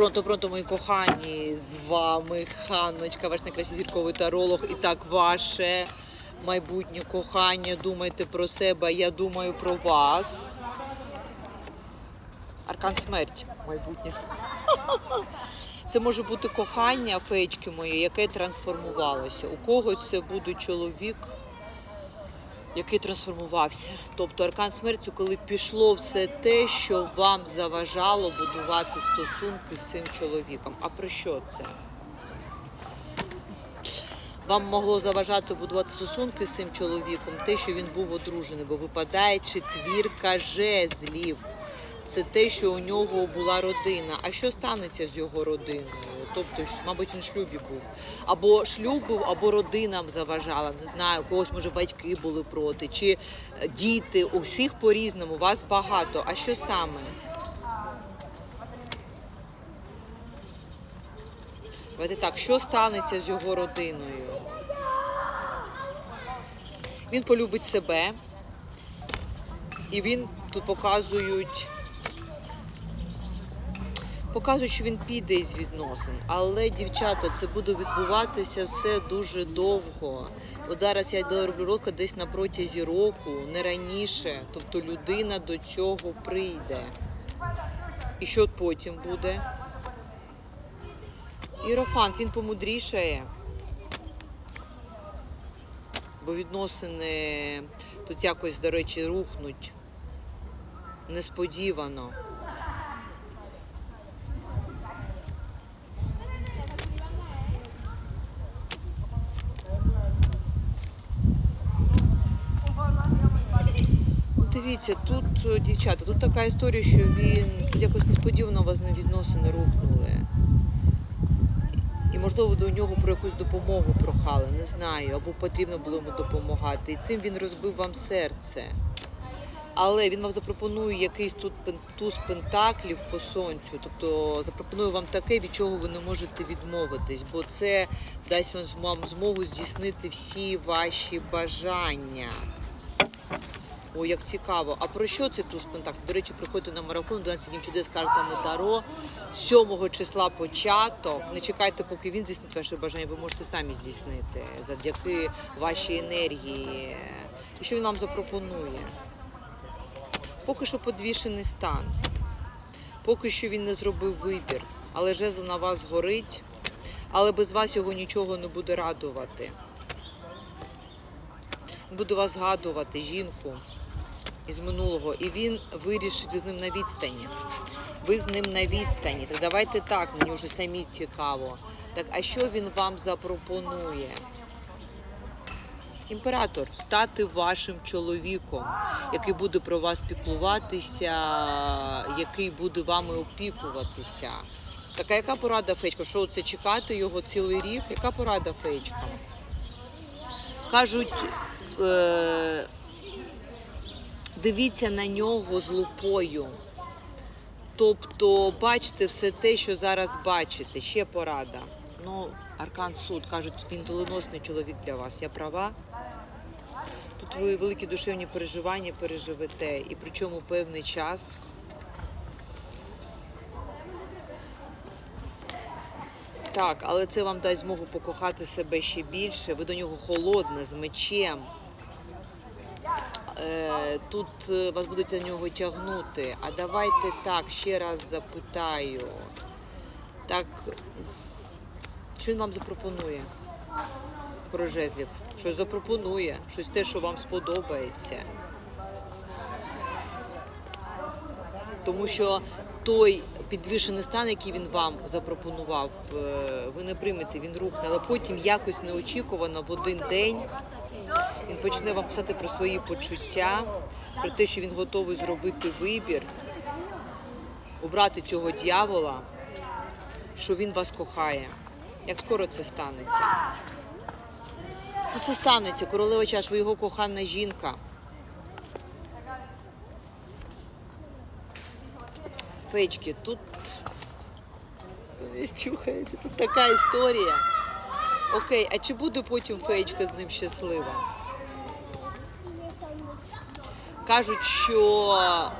Пронто, пронто, мої кохані, з вами Ханночка, ваш найкращий зірковий таролог. І так, ваше майбутнє кохання. Думайте про себе, я думаю про вас. Аркан смерть майбутнє. Це може бути кохання, феєчки мої, яке трансформувалося. У когось це буде чоловік, який трансформувався. Тобто аркан смерті, коли пішло все те, що вам заважало будувати стосунки з цим чоловіком. А про що це? Вам могло заважати будувати стосунки з цим чоловіком, те, що він був одружений, бо випадає четвірка жезлів. Це те, що у нього була родина. А що станеться з його родиною? Тобто, мабуть, він в шлюбі був. Або шлюб був, або родина заважала. Не знаю, когось може батьки були проти, чи е, діти. У всіх по-різному, вас багато. А що саме? Давайте так, що станеться з його родиною? Він полюбить себе, і він тут показують. Показують, що він піде із відносин. Але, дівчата, це буде відбуватися все дуже довго. От зараз я роблю розклад десь на протязі року, не раніше. Тобто людина до цього прийде. І що потім буде? Ірофант, він помудрішає. Бо відносини тут якось, до речі, рухнуть несподівано. Дивіться, тут, е, дівчата, тут така історія, що він тут якось несподівано вас на відносини рухнули. І, можливо, до нього про якусь допомогу прохали, не знаю, або потрібно було йому допомагати. І цим він розбив вам серце. Але він вам запропонує якийсь тут туз пентаклів по сонцю, тобто запропонує вам таке, від чого ви не можете відмовитись, бо це дасть вам змогу здійснити всі ваші бажання. О, як цікаво. А про що це туз пентаклів? До речі, приходьте на марафон 12 днів чудес з картами Таро. 7 числа початок. Не чекайте, поки він здійснить ваше бажання, ви можете самі здійснити завдяки вашій енергії. І що він вам запропонує? Поки що подвішений стан. Поки що він не зробив вибір, але жезл на вас горить, але без вас його нічого не буде радувати. Буде вас згадувати, жінку із минулого, і він вирішить ви з ним на відстані. Ви з ним на відстані. Так давайте так, мені вже самі цікаво. Так, а що він вам запропонує? Імператор стати вашим чоловіком, який буде про вас піклуватися, який буде вами опікуватися. Така яка порада феєчка? Що це чекати його цілий рік? Яка порада феєчка? Кажуть, е- дивіться на нього з лупою. Тобто бачите все те, що зараз бачите. Ще порада. Ну, Аркан суд кажуть, він доленосний чоловік для вас. Я права? Тут ви великі душевні переживання переживете, і причому певний час. Так, але це вам дасть змогу покохати себе ще більше. Ви до нього холодна, з мечем. Е, Тут е, вас будуть на нього тягнути. А давайте так, ще раз запитаю. Так, що він вам запропонує? Корожезлів. Щось запропонує, щось те, що вам сподобається. Тому що той підвішений стан, який він вам запропонував, е, ви не приймете, він рухне, але потім якось неочікувано в один день він почне вам писати про свої почуття, про те, що він готовий зробити вибір, обрати цього дьявола, що він вас кохає. Як скоро це станеться? Ну, це станеться, королева чаш, ви його кохана жінка. Фечки, тут чухається, тут така історія. Окей, а чи буде потім феєчка з ним щаслива? Кажуть, що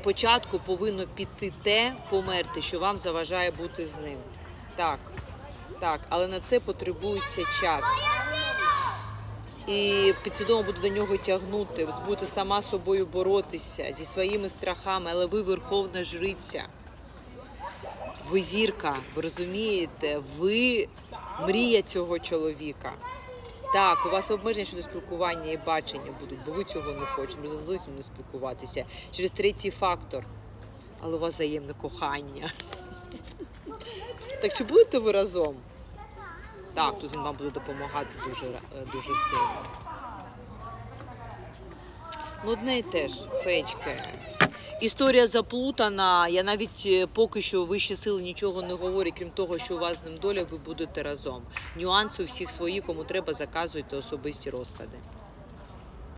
спочатку повинно піти те, померти, що вам заважає бути з ним. Так, так, але на це потребується час. І підсвідомо буде до нього тягнути. Будете сама собою боротися зі своїми страхами, але ви верховна жриця. Ви зірка, ви розумієте, ви мрія цього чоловіка. Так, у вас обмеження щодо спілкування і бачення будуть, бо ви цього не хочете, ви з ним не спілкуватися. Через третій фактор. Але у вас взаємне кохання. Так чи будете ви разом? Так, тут він вам буде допомагати дуже, е, дуже сильно. Ну, одне і те ж, феєчки. Історія заплутана. Я навіть е, поки що вищі сили нічого не говорять, крім того, що у вас з ним доля, ви будете разом. Нюанси у всіх свої, кому треба, заказуйте особисті розклади.